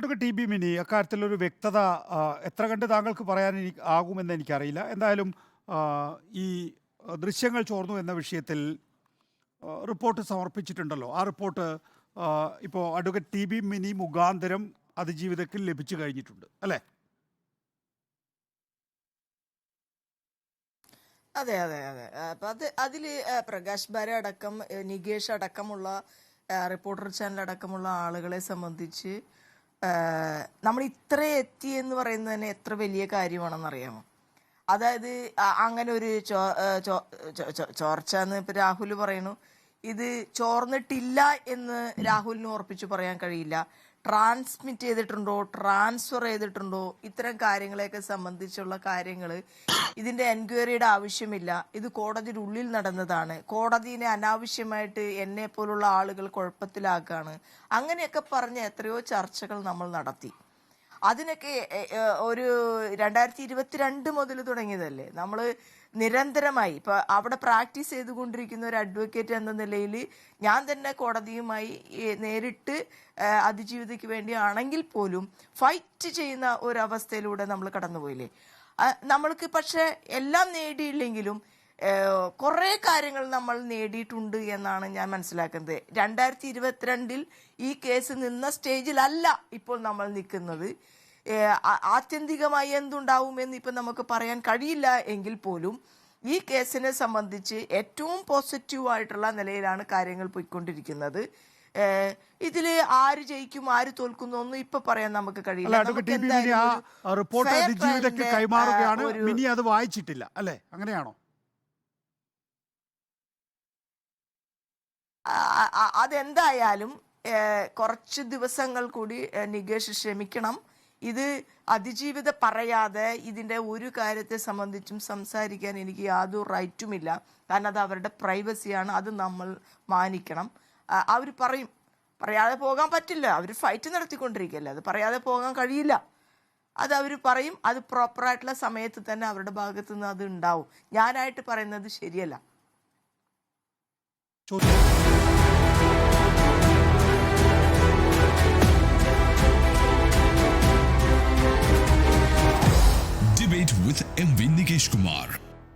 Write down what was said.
Advocate T B Mini അക്കാര്യത്തിലൊരു വ്യക്തത എത്ര കണ്ട് താങ്കൾക്ക് പറയാൻ എനിക്ക് ആകുമെന്ന് എനിക്കറിയില്ല. എന്തായാലും ഈ ദൃശ്യങ്ങൾ ചോർന്നു എന്ന വിഷയത്തിൽ റിപ്പോർട്ട് സമർപ്പിച്ചിട്ടുണ്ടല്ലോ. ആ റിപ്പോർട്ട് ഇപ്പോൾ അഡ്വക്കേറ്റ് ടി ബി മിനി മുഖാന്തരം അതിജീവിതത്തിൽ ലഭിച്ചു കഴിഞ്ഞിട്ടുണ്ട്. അല്ലേ? അതെ അതെ അതെ. അപ്പൊ അത് അതിൽ പ്രകാശ് ബാര അടക്കം നികേഷ് അടക്കമുള്ള റിപ്പോർട്ടർ ചാനൽ അടക്കമുള്ള ആളുകളെ സംബന്ധിച്ച് നമ്മൾ ഇത്ര എത്തി എന്ന് പറയുന്നത് തന്നെ എത്ര വലിയ കാര്യമാണെന്ന് അറിയാമോ അതായത് അങ്ങനെ ഒരു ചോർച്ച എന്ന് ഇപ്പൊ രാഹുൽ പറയുന്നു. ഇത് ചോർന്നിട്ടില്ല എന്ന് രാഹുലിന് ഉറപ്പിച്ചു പറയാൻ കഴിയില്ല. ട്രാൻസ്മിറ്റ് ചെയ്തിട്ടുണ്ടോ ട്രാൻസ്ഫർ ചെയ്തിട്ടുണ്ടോ ഇത്തരം കാര്യങ്ങളെയൊക്കെ സംബന്ധിച്ചുള്ള കാര്യങ്ങൾ ഇതിന്റെ എൻക്വയറിയുടെ ആവശ്യമില്ല. ഇത് കോടതിയുടെ ഉള്ളിൽ നടന്നതാണ്. കോടതിനെ അനാവശ്യമായിട്ട് എന്നെ പോലുള്ള ആളുകൾ കുഴപ്പത്തിലാക്കുകയാണ് അങ്ങനെയൊക്കെ പറഞ്ഞ് എത്രയോ ചർച്ചകൾ നമ്മൾ നടത്തി. അതിനൊക്കെ ഒരു രണ്ടായിരത്തി ഇരുപത്തിരണ്ട് മുതൽ തുടങ്ങിയതല്ലേ? നമ്മൾ നിരന്തരമായി ഇപ്പൊ അവിടെ പ്രാക്ടീസ് ചെയ്തുകൊണ്ടിരിക്കുന്ന ഒരു അഡ്വക്കേറ്റ് എന്ന നിലയിൽ ഞാൻ തന്നെ കോടതിയുമായി നേരിട്ട് അതിജീവിതയ്ക്ക് വേണ്ടിയാണെങ്കിൽ പോലും ഫൈറ്റ് ചെയ്യുന്ന ഒരവസ്ഥയിലൂടെ നമ്മൾ കടന്നുപോയില്ലേ? നമ്മൾക്ക് പക്ഷെ എല്ലാം നേടിയില്ലെങ്കിലും കുറെ കാര്യങ്ങൾ നമ്മൾ നേടിയിട്ടുണ്ട് എന്നാണ് ഞാൻ മനസ്സിലാക്കുന്നത്. രണ്ടായിരത്തി ഇരുപത്തിരണ്ടിൽ ഈ കേസ് നിന്ന സ്റ്റേജിലല്ല ഇപ്പോൾ നമ്മൾ നിൽക്കുന്നത്. ആത്യന്തികമായി എന്തുണ്ടാവും എന്തുണ്ടാവുമെന്ന് ഇപ്പം നമുക്ക് പറയാൻ കഴിയില്ല എങ്കിൽ പോലും ഈ കേസിനെ സംബന്ധിച്ച് ഏറ്റവും പോസിറ്റീവ് ആയിട്ടുള്ള നിലയിലാണ് കാര്യങ്ങൾ പോയിക്കൊണ്ടിരിക്കുന്നത്. ഇതിൽ ആര് ജയിക്കും ആര് തോൽക്കുന്നു ഒന്നും ഇപ്പൊ പറയാൻ നമുക്ക് കഴിയില്ല. റിപ്പോർട്ട് കൈമാറുകയാണ്. മിനി അത് വായിച്ചിട്ടില്ല. അല്ലെ? അങ്ങനെയാണോ ആ- ആ- അതെന്തായാലും കുറച്ച് ദിവസങ്ങൾ കൂടി നികേഷ് ശ്രമിക്കണം ഇത് അതിജീവിത പറയാതെ ഇതിന്റെ ഒരു കാര്യത്തെ സംബന്ധിച്ചും സംസാരിക്കാൻ എനിക്ക് യാതൊരു റൈറ്റുമില്ല കാരണം അത് അവരുടെ പ്രൈവസിയാണ് അത് നമ്മൾ മാനിക്കണം. അവർ പറയും പറയാതെ പോകാൻ പറ്റില്ല. അവർ ഫൈറ്റ് നടത്തിക്കൊണ്ടിരിക്കുകയല്ലേ. അത് പറയാതെ പോകാൻ കഴിയില്ല. അത് അവർ പറയും അത് പ്രോപ്പറായിട്ടുള്ള സമയത്ത് തന്നെ അവരുടെ ഭാഗത്തു നിന്ന് അത് ഉണ്ടാവും. ഞാനായിട്ട് പറയുന്നത് ശരിയല്ല.